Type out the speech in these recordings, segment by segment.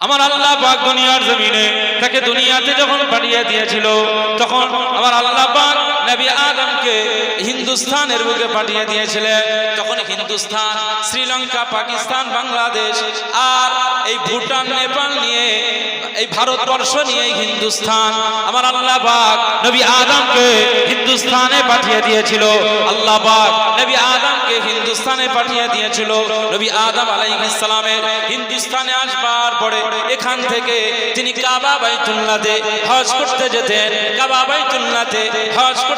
আমার আল্লাহ পাক দুনিয়ার জমিনে তাকে দুনিয়াতে যখন পাঠিয়ে দিয়েছিল তখন আমার আল্লাহ পাক নবী আদমকে হিন্দুস্তানের বুকে পাঠিয়ে দিয়েছিলেন তখন হিন্দুস্তান, শ্রীলঙ্কা, পাকিস্তান, বাংলাদেশ আর এই ভুটান, নেপাল নিয়ে, এই ভারতবর্ষ নিয়ে এই হিন্দুস্তান। আমার আল্লাহ পাক নবী আদমকে হিন্দুস্তানে পাঠিয়ে দিয়েছিল। আল্লাহ পাক নবী আদমকে হিন্দুস্তানে পাঠিয়ে দিয়েছিল। নবী আদম আলাইহিস সালামের হিন্দুস্তানে আসবার পরে এখান থেকে তিনি কাবা বাইতুল্লাহতে হজ করতে যেতেন। কাবা বাইতুল্লাহতে হজ করতে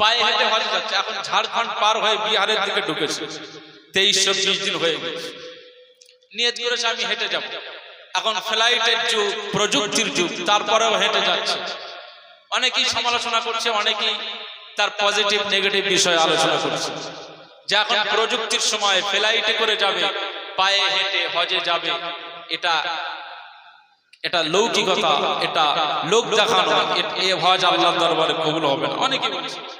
পায়ে হেঁটে হজ যাচ্ছে, এখন ঝাড়খণ্ড পার হয়ে বিহারের দিকে ঢুকেছে। তেইশ চব্বিশ দিন হয়ে নিয়ত করেছে, আমি হেঁটে যাব। এখন ফ্লাইটের যুগ, প্রযুক্তির যুগ, তারপরেও হেঁটে যাচ্ছে। অনেকেই সমালোচনা করছে, অনেকেই তার পজিটিভ, নেগেটিভ বিষয়ে আলোচনা করছে। যে এখন প্রযুক্তির সময়, ফ্লাইটে করে যাবে, পায়ে হেঁটে হজে যাবে, এটা এটা লৌকিকতা, এটা লোক দেখানো, এ- হজ আল্লাহর দরবারে কবুল হবে না। অনেকে বলছে।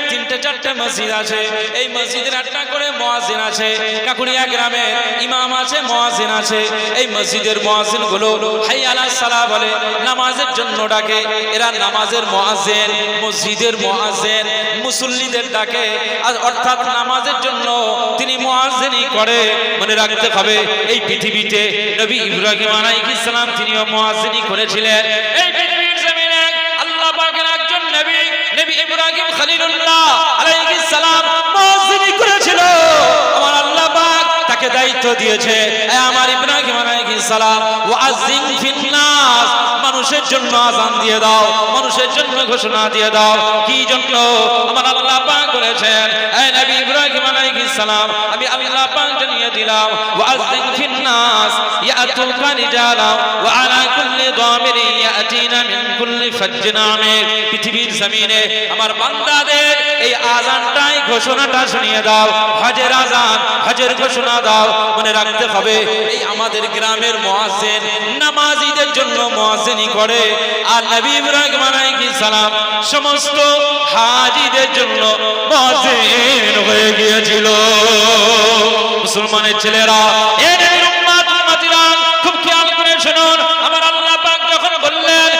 তিনটে, চারটে মসজিদ আছে। এই মসজিদের একটা করে মুয়াজ্জিন আছে। কাকুড়িয়া গ্রামে ইমাম আছে, মুয়াজ্জিন আছে। এই মসজিদের মুয়াজ্জিনগুলো হাই আলাস সালাহ বলে, নামাজের জন্য ডাকে। এরা নামাজের মুয়াজ্জিন, মসজিদের মুয়াজ্জিন, মুসল্লিদের ডাকে। অর্থাৎ নামাজের জন্য তিনি মুয়াজ্জিনই করে। মনে রাখতে হবে, এই পৃথিবীতে নবী ইব্রাহিম আলাইহিস সালাম তিনিও মুয়াজ্জিনই করেছিলেন। এই পৃথিবীর জমিনে আল্লাহ পাকের একজন নবী নবী ইব্রাহিম খলিলুল্লাহ দায়িত্ব দিয়েছে। আমার ইব্রাহিম আলাইহিস সালাম ওয়াজিন ফিন্নাস মানুষের জন্য আজান দিয়ে দাও, মানুষের জন্য ঘোষণা দিয়ে দাও। কি জন্য? আমার আল্লাহ পাক বলেছেন, এ নবী ইব্রাহিম আলাইহিস সালাম, আমি আল্লাহ জানিয়ে দিলাম ইয়াতুকা রিজালা ওয়া আলা কুল্লি ইয়াতিনা মিন কুল্লি পৃথিবীর জমিনে আমার বান্দাদের এই আজানটাই ঘোষণাটা শুনিয়ে দাও। হজের আজান, হজের ঘোষণা দাও, মনে রাখতে হবে, এই আমাদের গ্রামের মুয়াজ্জিন নামাজীদের জন্য মুয়াজ্জিনই করে আর নবী ইব্রাহিম আলাইহিস সালাম সমস্ত হাজীদের জন্য মুয়াজ্জিন হয়ে গিয়েছিল। মুসলমানের ছেলেরা খুব খেয়াল করে শুনুন। আমার আল্লাহ পাক যখন বললেন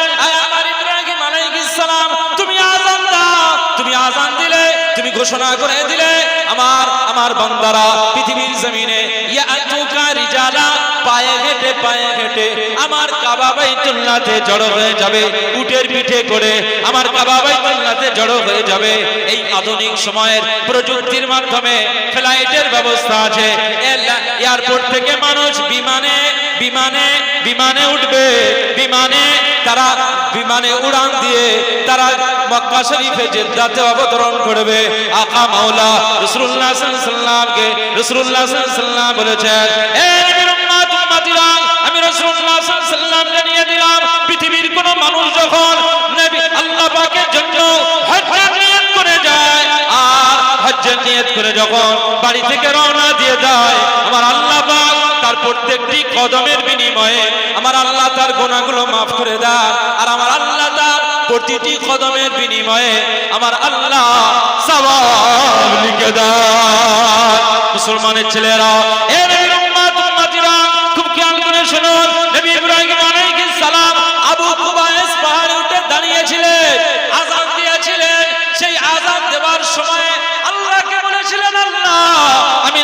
আমার ইব্রাহিম আলাইহিস সালাম, তুমি আজান দাও, তুমি আজান দিলে, তুমি ঘোষণা করে দিলে, আমার আমার বান্দারা পৃথিবীর জমিনে, ইয়াতুকা রিজালা পায়ে হেঁটে পায়ে হেঁটে আমার কাবা বাইতুল্লাহতে জড়ো হয়ে যাবে। উটের পিঠে করে আমার কাবা বাইতুল্লাহতে জড়ো হয়ে যাবে। এই আধুনিক সময়ের প্রযুক্তির মাধ্যমে ফ্লাইটের ব্যবস্থা আছে। এয়ারপোর্ট থেকে মানুষ বিমানে বিমানে বিমানে উঠবে। বিমানে তারা বিমানে উড়ান দিয়ে তারা মক্কা শরীফে জেদ্দাতে অবতরণ করবে। আকা মাওলা আলাইহি সাল্লামকে আলাইহি সাল্লাম বলেছেন হজ্জের নিয়ত করে যখন বাড়ি থেকে রওনা দিয়ে যায়, আমার আল্লাহ পাক তার প্রত্যেকটি কদমের বিনিময়ে আমার আল্লাহ তার গোনাগুলো মাফ করে দেয় আর আমার আল্লাহ তার প্রতিটি কদমের বিনিময়ে আমার আল্লাহ সওয়াব লিখে দেয় মুসলমানের ছেলেরা, এ নবীর উম্মত, উম্মতিরা, খুব খেয়াল করে শুনুন, নবী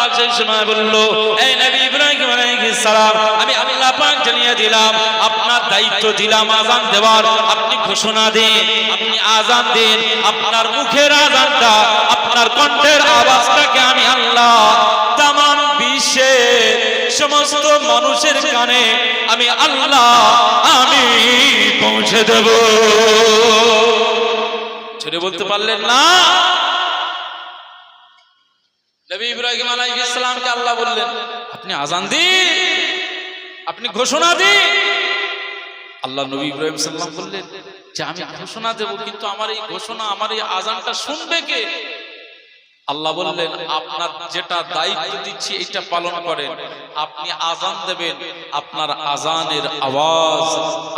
পাক সেই সময় বলল, এই নবী ইব্রাহিম আলাইহিস সালাম, আমি আল্লাহ পাক জানিয়ে দিলাম, আপনার দায়িত্ব দিলাম আজান দেওয়ার, আপনি ঘোষণা দিন, আপনি আজান দিন, আপনার মুখের আপনার কণ্ঠের আওয়াজটাকে আমি আল্লাহ তামাম বিশ্বের সমস্ত মানুষের কানে আমি আল্লাহ, আমি পৌঁছে দেব। ছেড়ে বলতে পারলেন না? নবী ইব্রাহিম আলাইহিস সালামকে আল্লাহ বললেন, আপনি আজান দিন, আপনি ঘোষণা দিন। আল্লাহ নবী ইব্রাহিম সাল্লাম বললেন, যে আমি ঘোষণা দেব, কিন্তু আমার এই ঘোষণা, আমার এই আজানটা শুনবে কে? আল্লাহ বললেন, আপনার যেটা দায়িত্ব দিচ্ছি, এটা পালন করেন। আপনি আজান দেবেন, আপনার আজানের আওয়াজ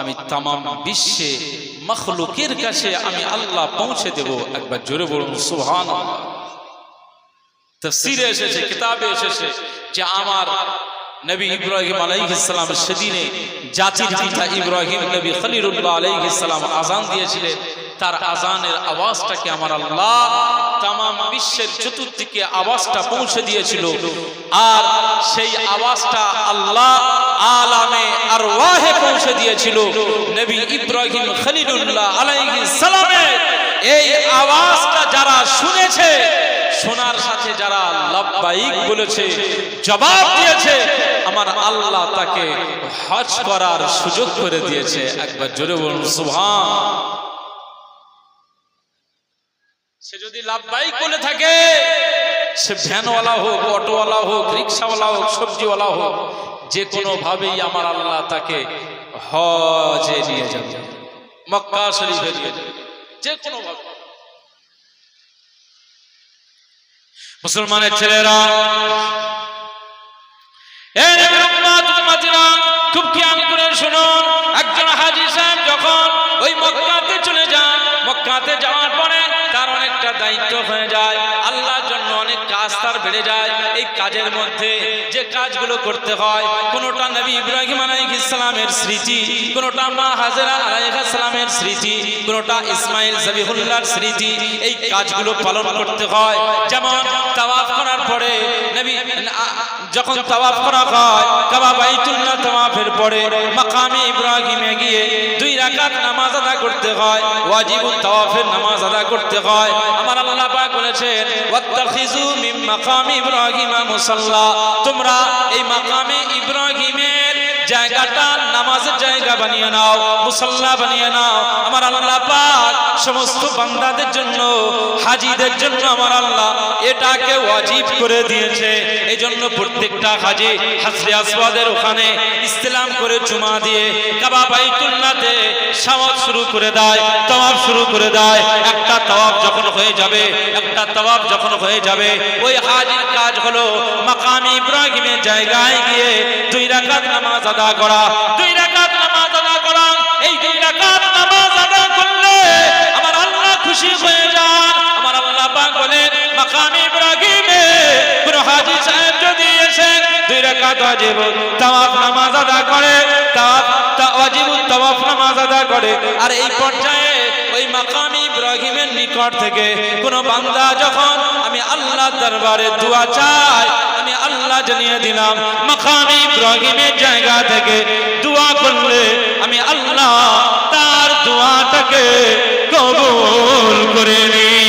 আমি তামাম বিশ্বে, মখলুকের কাছে আমি আল্লাহ পৌঁছে দেব। একবার জোরে বলুন সুহান তফসিরে এসেছে, কিতাবে এসেছে যে আমার নবী ইব্রাহিম আলাইহিস সালাম সেদিনে জাতির পিতা ইব্রাহিম নবী খলিলুল্লাহ আলাইহিস সালাম আজান দিয়েছিলেন। তার আজানের আওয়াজটাকে আমার আল্লাহ তামাম বিশ্বের চতুর্দিকে আওয়াজটা পৌঁছে দিয়েছিল। আর সেই আওয়াজটা আল্লাহ আলামে আর ওয়াহে পৌঁছে দিয়েছিল। নবী ইব্রাহিম খলিলুল্লাহ আলাইহিস সালামের এই আওয়াজটা যারা শুনেছে শোনার সাথে যারা লাভবাহিক বলেছে, জবাব দিয়েছে, আমার আল্লাহ তাকে হজ করার সুযোগ করে দিয়েছে। একবার জোরে বলুন, সুবহান। সে যদি লাভবাহিক বলে থাকে, সে ভ্যানওয়ালা হোক, অটোওয়ালা হোক, রিক্সাওয়ালা হোক, সবজিওয়ালা হোক, যে কোনো ভাবেই আমার আল্লাহ তাকে হজে নিয়ে যাবে। মক্কা শরীফে নিয়ে যাবে। যে কোনো মুসলমানের ছেলেরা। খুব খেয়াল করে শুনুন। একজন হাজি সাহেব যখন ওই মক্কাতে চলে যান মক্কাতে যাওয়ার পরে তার অনেকটা দায়িত্ব হয়ে যায়। আল্লাহর জন্য অনেক কাজ তার বেড়ে যায় এই কাজের মধ্যে। যে কাজগুলো করতে হয়, কোনোটা নবী ইব্রাহিম আলাইহিস সালামের স্মৃতি, কোনোটা মা হাজেরা আলাইহিস সালামের স্মৃতি, কোনোটা ইসমাইল জবিহুল্লাহর স্মৃতি, এই কাজগুলো পালন করতে হয়। যেমন তাওয়াফ করার পরে নবী যখন তাওয়াফ করা হয়, কাবা বাইতুল্লাহ তাওয়াফের পরে মাকামে ইব্রাহিমে গিয়ে দুই রাকাত নামাজ আদা করতে হয় ওয়াজিবুত তাওয়াফের নামাজ আদা করতে হয়। আমার আল্লাহ পাক বলেছেন ওয়াত্তাখিজু মিন মাকামি ইব্রাহিমা মুসাল্লা। তোমরা এই মাকামে ইব্রাহিমের জায়গাটা জায়গা বানিয়ে নাও, মুসাল্লা বানিয়ে নাও। আমার আল্লাহ পাক সমস্ত বান্দাদের জন্য, হাজিদের জন্য আমার আল্লাহ এটাকে ওয়াজিব করে দিয়েছে। এই জন্য প্রত্যেকটা হাজি হাজরে আসওয়াদের ওখানে ইসলাম করে চুমা দিয়ে কাবা বাইতুল্লাহতে সাওয়াত শুরু করে দেয় তাওয়াফ শুরু করে দেয়। একটা তাওয়াফ যখন হয়ে যাবে, একটা তাওয়াফ যখন হয়ে যাবে, ওই হাজির কাজ হলো মাকামি ইব্রাহিমের জায়গায় গিয়ে দুই রাকাত নামাজ আদা করা, দুই রাকাত নামাজ আদা করা, এই দুই রাকাত নামাজ আদা করলে আমার আল্লাহ খুশি হয়ে যান। আমার আল্লাহ পাক বলেন, মাকামি ইব্রাহিমে, কোন হাজী সাহেব যদি এসে দুই রাকাত ওয়াজিব, তাওয়াফ নামাজ আদা করে, তাওয়াফ ওয়াজিব, তাওয়াফ নামাজ আদা করে। আর এই পর্যায়ে ওই মাকামি ইব্রাহিমের নিকট থেকে কোন বান্দা যখন আমি আল্লাহ দরবারে দোয়া চাই জানিয়ে দিলাম, মাকামে ইব্রাহিমের জায়গা থেকে দোয়া করলে আমি আল্লাহ তার দোয়াটাকে কবুল করে নিই।